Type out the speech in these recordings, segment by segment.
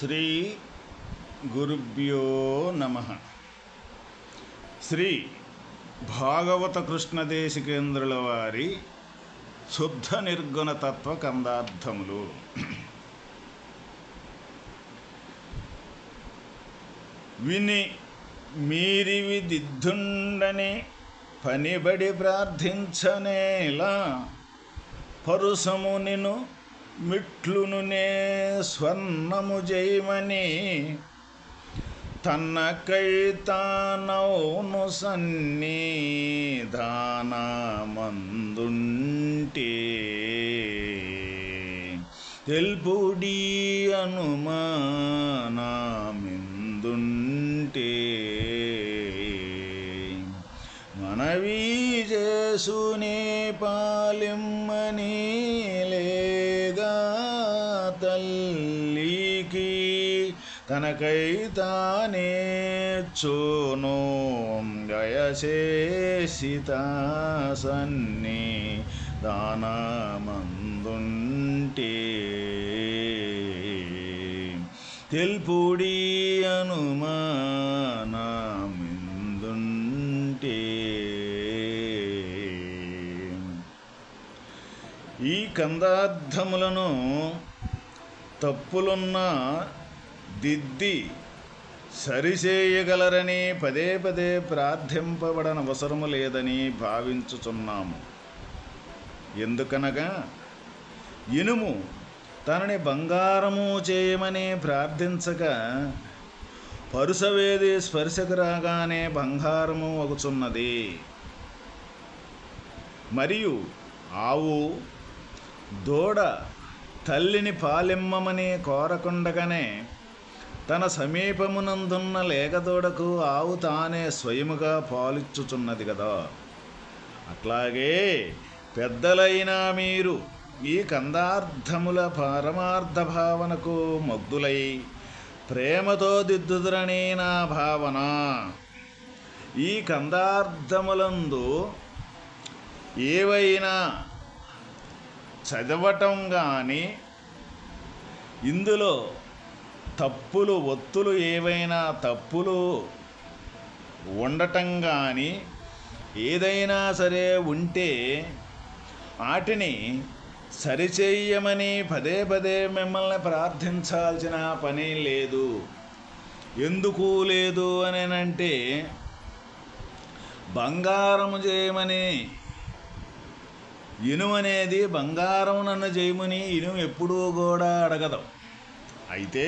శ్రీ గురుభ్యో నమ. శ్రీ భాగవత కృష్ణదేశికేంద్రుల వారి శుద్ధ నిర్గుణ తత్వ కందార్థములు. విని మీరివి దిద్దుండని పనిబడి ప్రార్థించనేలా పరుసము నిను మిట్లును నే స్వర్ణము జయమని తన్నకై తానౌను సన్నిధానమందుంటే. తెల్పుడి అనుమానమిందుంటే. మనవి చేసునే పాలిమ్మని తనకై తానే చోనో గయశేషిత సన్ని దానమందుంటే. తెల్పుడి అనుమానమిందుంటే ఈ కందార్థములను తప్పులున్న దిద్ది సరిచేయగలరని పదే పదే ప్రార్థింపబడనవసరము లేదని భావించుచున్నాము. ఎందుకనగా ఇనుము తనని బంగారము చేయమని ప్రార్థించక పరుసవేది స్పర్శకు రాగానే బంగారము అగుచున్నది మరియు ఆవు దూడ తల్లిని పాలిమ్మమని కోరకుండగానే తన సమీపమునందున్న లేగదూడకు ఆవు తానే స్వయముగా పాలిచ్చుచున్నది కదా. అట్లాగే పెద్దలైన మీరు ఈ కందార్థముల పరమార్థ భావనకు మగ్ధులై ప్రేమతో దిద్దుదురని నా భావన. ఈ కందార్థములందు ఏవైనా చదవటం కానీ ఇందులో తప్పులు ఒత్తులు ఏవైనా తప్పులు ఉండటం కానీ ఏదైనా సరే ఉంటే వాటిని సరిచేయమని పదే పదే మిమ్మల్ని ప్రార్థించాల్సిన పని లేదు. ఎందుకు లేదు అని బంగారము చేయమని ఇనుము అనేది బంగారం నన్ను చేయమని ఇనుము ఎప్పుడూ కూడా అడగదు. అయితే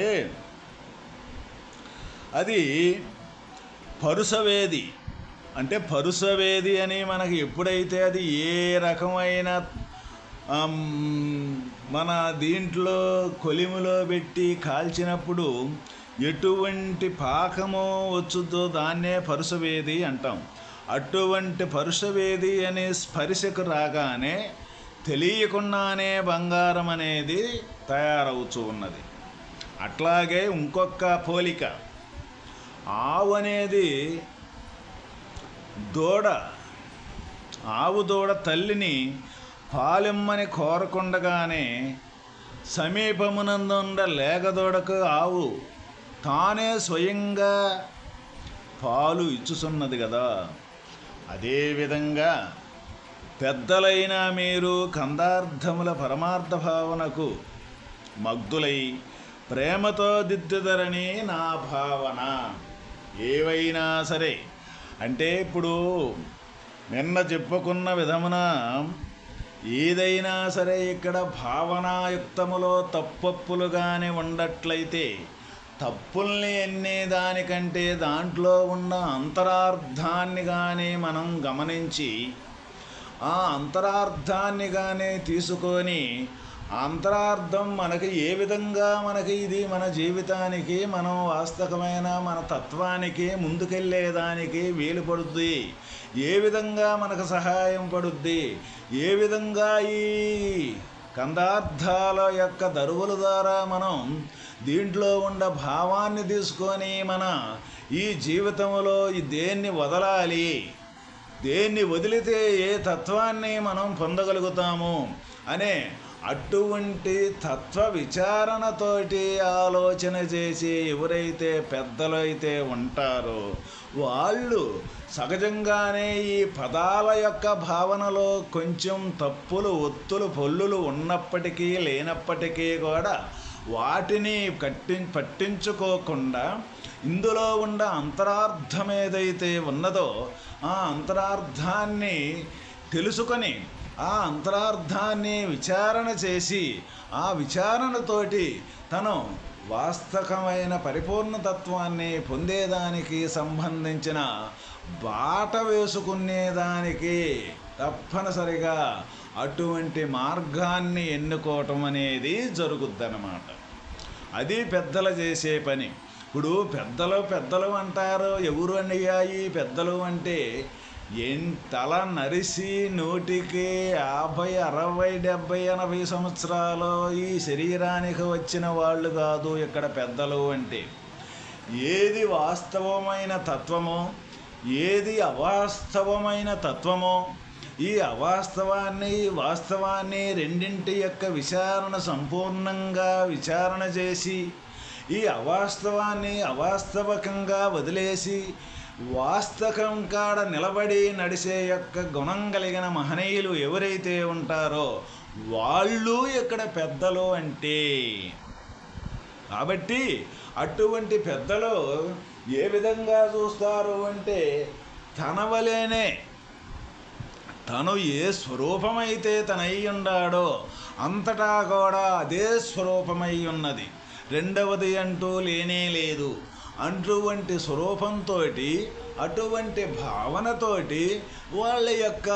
అది పరుసవేది. అంటే పరుసవేది అని మనకి ఎప్పుడైతే అది ఏ రకమైన మన దీంట్లో కొలిములో పెట్టి కాల్చినప్పుడు ఎటువంటి పాకము వచ్చుద్దో దాన్నే పరుసవేది అంటాం. అటువంటి పరుసవేది అనే స్పరిశకు రాగానే తెలియకుండానే బంగారం అనేది తయారవుతూ ఉన్నది. అట్లాగే ఇంకొక పోలిక. ఆవు అనేది దూడ ఆవు దూడ తల్లిని పాలిమ్మని కోరకుండగానే సమీపమునందుండ లేగదూడకు ఆవు తానే స్వయంగా పాలు ఇచ్చుచున్నది కదా అదేవిధంగా పెద్దలైన మీరు కందార్థముల పరమార్థ భావనకు మగ్ధులై ప్రేమతో దిద్దుదరని నా భావన. ఏవైనా సరే. అంటే ఇప్పుడు నిన్న చెప్పుకున్న విధమున ఏదైనా సరే ఇక్కడ భావనాయుక్తములో తప్పప్పులు కానీ ఉండట్లయితే తప్పుల్ని ఎన్నే దానికంటే దాంట్లో ఉన్న అంతరార్థాన్ని కానీ మనం గమనించి ఆ అంతరార్థాన్ని కానీ తీసుకొని అంతరార్థం మనకి ఏ విధంగా మనకి ఇది మన జీవితానికి మనం వాస్తవమైన మన తత్వానికి ముందుకెళ్ళేదానికి వీలు పడుద్ది. ఏ విధంగా మనకు సహాయం పడుద్ది? ఏ విధంగా ఈ కందార్థాల యొక్క దరువుల ద్వారా మనం దీంట్లో ఉన్న భావాన్ని తీసుకొని మన ఈ జీవితంలో ఈ దేన్ని వదలాలి దేన్ని వదిలితే ఏ తత్వాన్ని మనం పొందగలుగుతాము అనే అటువంటి తత్వ విచారణతోటి ఆలోచన చేసి ఎవరైతే పెద్దలు అయితే ఉంటారో వాళ్ళు సహజంగానే ఈ పదాల యొక్క భావనలో కొంచెం తప్పులు ఒత్తులు పొల్లులు ఉన్నప్పటికీ లేనప్పటికీ కూడా వాటిని కట్టి పట్టించుకోకుండా ఇందులో ఉన్న అంతరార్థం ఏదైతే ఉన్నదో ఆ అంతరార్థాన్ని తెలుసుకొని ఆ అంతరార్థాన్ని విచారణ చేసి ఆ విచారణతోటి తను వాస్తవమైన పరిపూర్ణతత్వాన్ని పొందేదానికి సంబంధించిన బాట వేసుకునేదానికి తప్పనిసరిగా అటువంటి మార్గాన్ని ఎన్నుకోవటం అనేది జరుగుద్దన్నమాట. అది పెద్దలు చేసే పని. ఇప్పుడు పెద్దలు పెద్దలు అంటారు ఎవరు అన్నయ్యా పెద్దలు అంటే ఎన్ తల నరిసి నూటికి యాభై అరవై డెబ్బై ఎనభై సంవత్సరాలు ఈ శరీరానికి వచ్చిన వాళ్ళు కాదు ఇక్కడ పెద్దలు అంటే. ఏది వాస్తవమైన తత్వమో ఏది అవాస్తవమైన తత్వమో ఈ అవాస్తవాన్ని వాస్తవాన్ని రెండింటి యొక్క విచారణ సంపూర్ణంగా విచారణ చేసి ఈ అవాస్తవాన్ని అవాస్తవకంగా వదిలేసి వాస్తవం కాడ నిలబడి నడిచే యొక్క గుణం కలిగిన మహనీయులు ఎవరైతే ఉంటారో వాళ్ళు ఇక్కడ పెద్దలు అంటే. కాబట్టి అటువంటి పెద్దలు ఏ విధంగా చూస్తారు అంటే తన వలేనే తను ఏ స్వరూపమైతే తనై ఉన్నాడో అంతటా కూడా అదే స్వరూపమై ఉన్నది. రెండవది అంటూ లేనే లేదు. అటువంటి స్వరూపంతో అటువంటి భావనతోటి వాళ్ళ యొక్క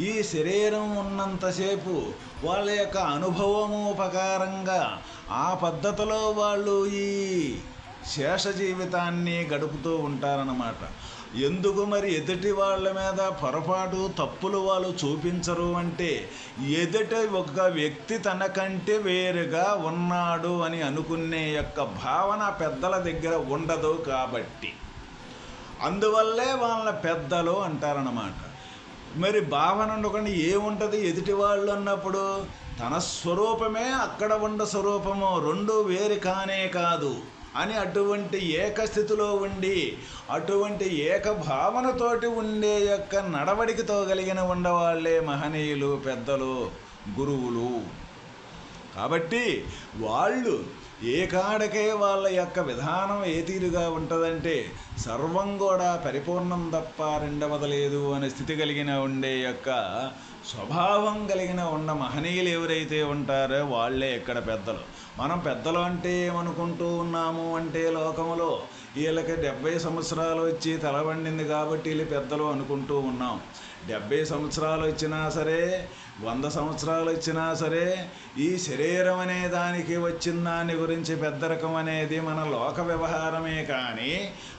ఈ శరీరం ఉన్నంతసేపు వాళ్ళ యొక్క అనుభవము ఉపకారంగా ఆ పద్ధతిలో వాళ్ళు ఈ శేష జీవితాన్ని గడుపుతూ ఉంటారన్నమాట. ఎందుకు మరి ఎదుటి వాళ్ళ మీద పొరపాటు తప్పులు వాళ్ళు చూపించరు అంటే ఎదుట ఒక వ్యక్తి తనకంటే వేరుగా ఉన్నాడు అని అనుకునే యొక్క భావన పెద్దల దగ్గర ఉండదు కాబట్టి. అందువల్లే వాళ్ళ పెద్దలు అంటారన్నమాట. మరి భావన ఉండకుండా ఏముంటుంది? ఎదుటి వాళ్ళు అన్నప్పుడు తన స్వరూపమే అక్కడ ఉండ స్వరూపము రెండు వేరు కానే కాదు. అని అటువంటి ఏకస్థితిలో ఉండి అటువంటి ఏక భావనతోటి ఉండే యొక్క నడవడికతో కలిగిన ఉండవాళ్ళే మహనీయులు పెద్దలు గురువులు. కాబట్టి వాళ్ళు ఏ కాడకే వాళ్ళ యొక్క విధానం ఏ తీరుగా ఉంటుందంటే సర్వం కూడా పరిపూర్ణం తప్ప రెండవది లేదు అనే స్థితి కలిగిన ఉండే యొక్క స్వభావం కలిగిన ఉన్న మహనీయులు ఎవరైతే ఉంటారో వాళ్ళే ఇక్కడ పెద్దలు. మనం పెద్దలు అంటే ఏమనుకుంటూ ఉన్నాము అంటే లోకంలో వీళ్ళకి డెబ్బై సంవత్సరాలు వచ్చి తలబండింది కాబట్టి వీళ్ళు పెద్దలు అనుకుంటూ ఉన్నాం. డెబ్బై సంవత్సరాలు వచ్చినా సరే వంద సంవత్సరాలు వచ్చినా సరే ఈ శరీరం అనే దానికి వచ్చిన దాని గురించి పెద్దరకం అనేది మన లోక వ్యవహారమే కానీ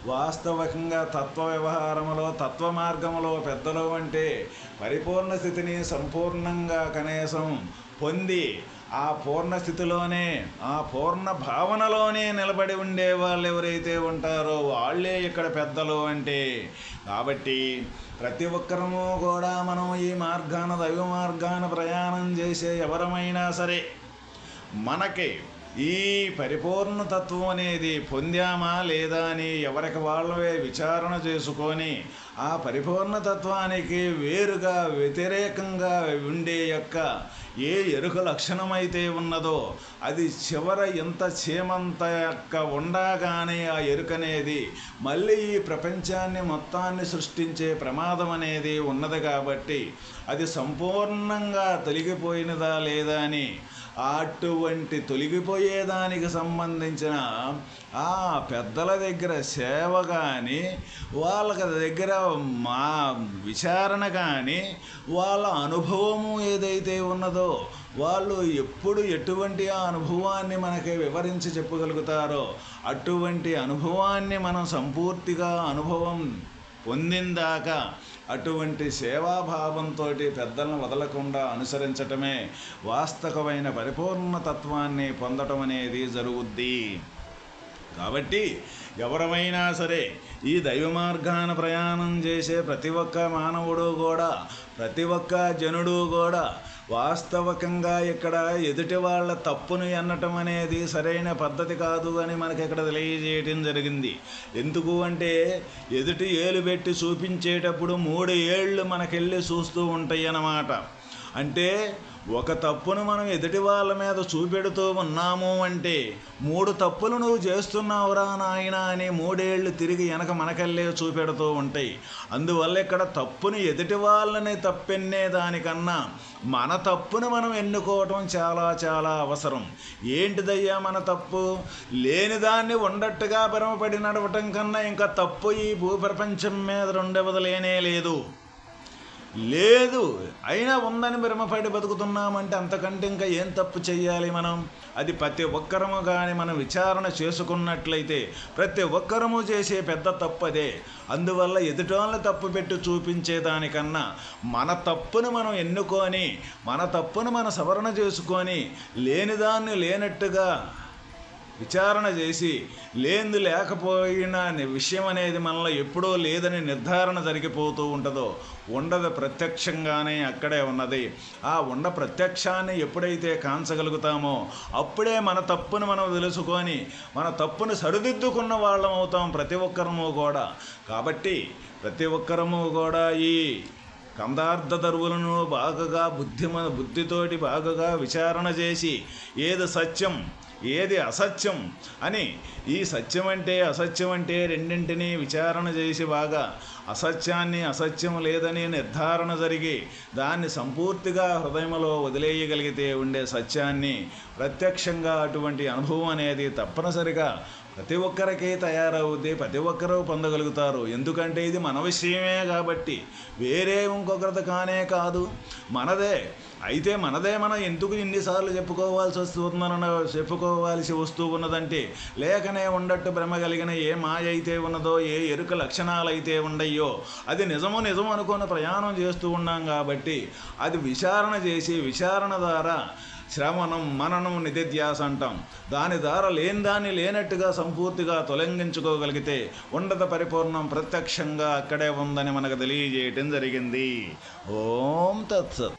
వాస్తవికంగా తత్వ వ్యవహారములో తత్వ మార్గములో పెద్దలు అంటే పరిపూర్ణ స్థితిని సంపూర్ణంగా కనీసం పొంది ఆ పూర్ణ స్థితిలోనే ఆ పూర్ణ భావనలోనే నిలబడి ఉండే వాళ్ళు ఎవరైతే ఉంటారో వాళ్ళే ఇక్కడ పెద్దలు అంటే. కాబట్టి ప్రతి ఒక్కరము కూడా మనం ఈ మార్గాన దైవ మార్గాన ప్రయాణం చేసే ఎవరమైనా సరే మనకి ఈ పరిపూర్ణతత్వం అనేది పొందామా లేదా అని ఎవరికి వాళ్ళవే విచారణ చేసుకొని ఆ పరిపూర్ణతత్వానికి వేరుగా వ్యతిరేకంగా ఉండే యొక్క ఏ ఎరుక లక్షణమైతే ఉన్నదో అది చివర ఎంత చీమంత యొక్క ఉండగానే ఆ ఎరుకనేది మళ్ళీ ఈ ప్రపంచాన్ని మొత్తాన్ని సృష్టించే ప్రమాదం అనేది ఉన్నది కాబట్టి అది సంపూర్ణంగా తొలగిపోయినదా లేదా అని అటువంటి తొలగిపోయేదానికి సంబంధించిన ఆ పెద్దల దగ్గర సేవ కానీ వాళ్ళ దగ్గర మా విచారణ కానీ వాళ్ళ అనుభవము ఏదైతే ఉన్నదో వాళ్ళు ఎప్పుడు ఎటువంటి ఆ అనుభవాన్ని మనకి వివరించి చెప్పగలుగుతారో అటువంటి అనుభవాన్ని మనం సంపూర్తిగా అనుభవం పొందిందాక అటువంటి సేవాభావంతో పెద్దలను వదలకుండా అనుసరించటమే వాస్తవమైన పరిపూర్ణ తత్వాన్ని పొందటం అనేది జరుగుద్ది. కాబట్టి ఎవరమైనా సరే ఈ దైవ మార్గాన ప్రయాణం చేసే ప్రతి ఒక్క మానవుడు కూడా ప్రతి ఒక్క జనుడు కూడా వాస్తవకంగా ఇక్కడ ఎదుటి వాళ్ళ తప్పును ఎన్నటం అనేది సరైన పద్ధతి కాదు అని మనకి ఇక్కడ తెలియజేయటం జరిగింది. ఎందుకు అంటే ఎదుటి ఏలు పెట్టి చూపించేటప్పుడు మూడు ఏళ్ళు మనకెళ్ళి చూస్తూ ఉంటాయి అన్నమాట అంటే ఒక తప్పును మనం ఎదుటి వాళ్ళ మీద చూపెడుతూ ఉన్నాము అంటే మూడు తప్పులు నువ్వు చేస్తున్నావురా నాయన అని మూడేళ్ళు తిరిగి వెనక మనకల్లే చూపెడుతూ ఉంటాయి. అందువల్ల ఇక్కడ తప్పుని ఎదుటి వాళ్ళని తప్పెన్నే దానికన్నా మన తప్పును మనం ఎన్నుకోవటం చాలా చాలా అవసరం. ఏంటిదయ్యా మన తప్పు? లేని దాన్ని ఉండట్టుగా పరమపడి నడవటం కన్నా ఇంకా తప్పు ఈ భూప్రపంచం మీద రెండవది లేనే లేదు. లేదు. అయినా ఉందని భ్రమపడి బతుకుతున్నామంటే అంతకంటే ఇంకా ఏం తప్పు చేయాలి మనం? అది ప్రతి ఒక్కరము కానీ మనం విచారణ చేసుకున్నట్లయితే ప్రతి ఒక్కరము చేసే పెద్ద తప్పదే. అందువల్ల ఎదుటోళ్ళని తప్పు పెట్టి చూపించేదానికన్నా మన తప్పును మనం ఎన్నుకొని మన తప్పును మన సవరణ చేసుకొని లేనిదాన్ని లేనట్టుగా విచారణ చేసి లేనిది లేకపోయిన విషయం అనేది మనలో ఎప్పుడో లేదని నిర్ధారణ జరిగిపోతూ ఉంటుందో ఉండదు ప్రత్యక్షంగానే అక్కడే ఉన్నది. ఆ ఉండ ప్రత్యక్షాన్ని ఎప్పుడైతే కాంచగలుగుతామో అప్పుడే మన తప్పును మనం తెలుసుకొని మన తప్పును సరిదిద్దుకున్న వాళ్ళం అవుతాం ప్రతి ఒక్కరము కూడా. కాబట్టి ప్రతి ఒక్కరము కూడా ఈ కందార్థ దరువులను బాగా బుద్ధిమ బుద్ధితోటి బాగా విచారణ చేసి ఏది సత్యం ఏది అసత్యం? అని ఈ సత్యం అంటే అసత్యం అంటే రెండింటినీ విచారణ చేసి బాగా అసత్యాన్ని అసత్యం లేదని నిర్ధారణ జరిగి దాన్ని సంపూర్తిగా హృదయంలో వదిలేయగలిగితే ఉండే సత్యాన్ని ప్రత్యక్షంగా అటువంటి అనుభవం అనేది తప్పనిసరిగా ప్రతి ఒక్కరికి తయారవుద్ది ప్రతి ఒక్కరూ పొందగలుగుతారు. ఎందుకంటే ఇది మన విషయమే కాబట్టి వేరే ఇంకొకరిది కానే కాదు. మనదే. అయితే మనదే మనం ఎందుకు ఇన్నిసార్లు చెప్పుకోవాల్సి వస్తుందన్న చెప్పుకోవాల్సి వస్తూ ఉన్నదంటే లేకనే ఉండట్టు భ్రమ కలిగిన ఏ మాయ అయితే ఉన్నదో ఏ ఎరుక లక్షణాలు అయితే ఉండయో అది నిజము నిజం అనుకుని ప్రయాణం చేస్తూ ఉన్నాం కాబట్టి అది విచారణ చేసి విచారణ ద్వారా శ్రవణం మననం నిధిధ్యాస అంటాం. దాని ద్వారా లేని దాన్ని లేనట్టుగా సంపూర్తిగా తొలగించుకోగలిగితే ఉన్నత పరిపూర్ణం ప్రత్యక్షంగా అక్కడే ఉందని మనకు తెలియజేయటం జరిగింది. ఓం తత్సత్.